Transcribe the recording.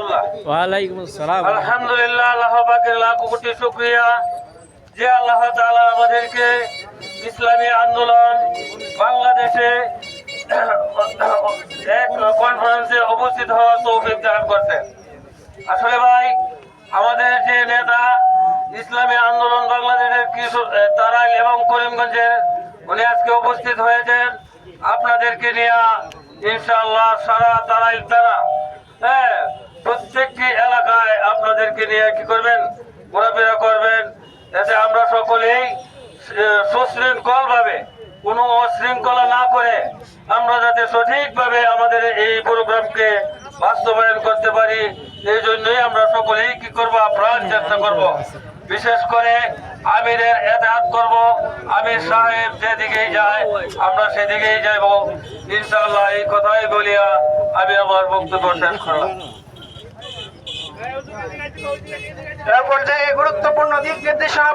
ওয়ালাইকুম আসসালাম। আলহামদুলিল্লাহ আল্লাহ পাকের লাখ কোটি শুক্রিয়া। যে আল্লাহ তাআলা আমাদেরকে ইসলামী আন্দোলন বাংলাদেশে এক কনফারেন্সে উপস্থিত হওয়ার তৌফিক দান করছেন। আসলে ভাই আমাদের যে নেতা ইসলামী আন্দোলন বাংলাদেশের কৃষক তারাইল এবং করিমগঞ্জের উনি আজকে উপস্থিত হয়েছেন। আপনাদেরকে নিয়ে ইনশাআল্লাহ সারা তারাইল তারা। হ্যাঁ আপনাদেরকে নিয়ে কি করবেন? ঘোরাফেরা করবেন, যাতে আমরা সকলেই সুশৃঙ্খল ভাবে, কোনো অশৃঙ্খলা না করে আমরা যাতে সঠিকভাবে আমাদের এই প্রোগ্রামকে বাস্তবায়ন করতে পারি। এই জন্যই আমরা সকলেই কি করব? প্রাণ চেষ্টা করব। বিশেষ করে আমিরের এতাহাত করব। আমির সাহেব যেদিকেই যায়, আমরা সেদিকেই যাব ইনশাল্লাহ এই কথাই বলিয়া আমি আমার বক্তব্য শেষ করলাম। পর্যায়ে গুরুত্বপূর্ণ দিক নির্দেশনা